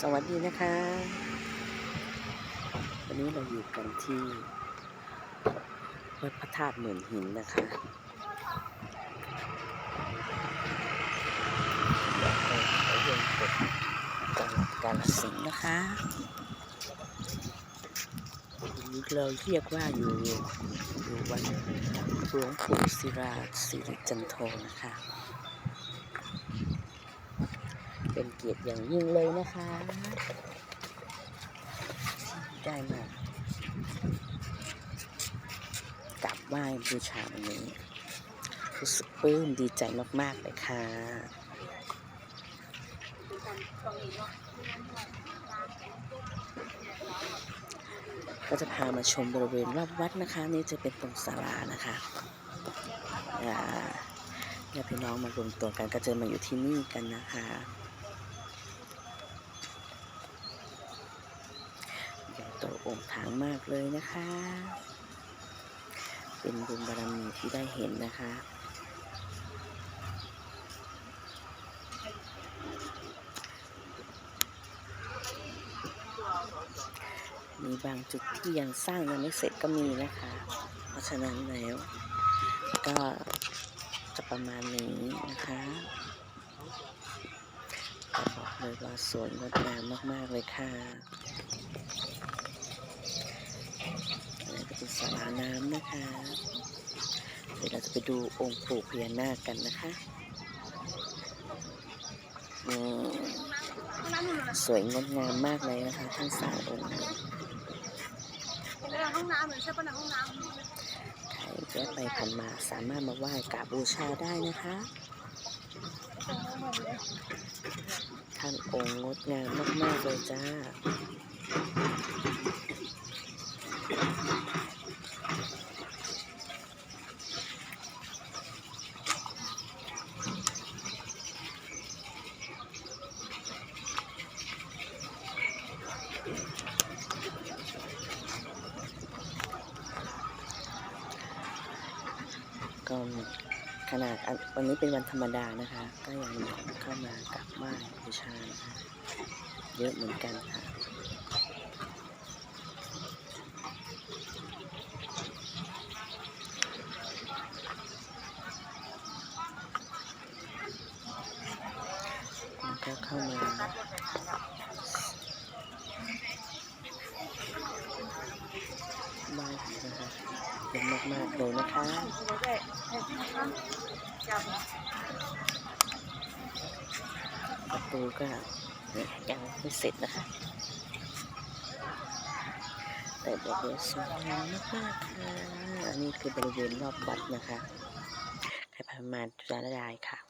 สวัสดีนะคะ วันนี้เราอยู่กันที่วัดพระธาตุเหมื่นหินนะคะเขาเรียนกฎจังหวัดกาฬสินธุ์นะคะนี้เราเรียกว่าอยู่อยู่วัดหลวงปู่ศิราสิริจันโทนะคะ เป็นเกียรติอย่างยิ่งเลยนะคะที่ได้มากราบไหว้บูชาวันนี้รู้สึกปลื้มดีใจมาก ๆ เลยค่ะก็จะพามาชมบริเวณรอบวัดนะคะ นี่จะเป็นตรงศาลานะคะญาติพี่น้องมารวมตัวกันก็จะมาอยู่ที่นี่กันนะคะ ใหญ่ โตโองค์ถางมากเลยนะคะ เป็นบุญบารมีที่ได้เห็นนะคะมีบางจุดที่ยังสร้างยังไม่เสร็จก็มีนะคะ เพราะฉะนั้นแล้ว ก็จะประมาณนี้นะคะบอกเลยว่าสวยงดงามมาก ๆ เลยค่ะ อันนี้ก็เป็น สาราน้ำนะคะ เดี๋ยวเราจะไปดูองค์ปู่พญานาคกันนะคะสวยงดงามมากเลยนะคะ ทั้งสามองค์เป็นห้องน้ำเหมือนใช่ปะนะห้องน้ใครแวะไปผ่านมาสามารถมาไหว้กราบบูชาได้นะคะท่านองค์งดงามมาก ๆ เลยจ้า ก็ขนาดวันนี้เป็นวันธรรมดานะคะ ก็ยังมีคนเข้ามากราบไหว้บูชานะคะเยอะเหมือนกันค่ะก็เข้ามาไหว้นะคะเยอะ มากๆเลยนะคะประตูก็ยังไม่เสร็จนะคะ แต่บอกเลยสวยงามมากๆค่ะ อันนี้คือบริเวณรอบวัดนะคะใครผ่านมาจะได้ค่ะ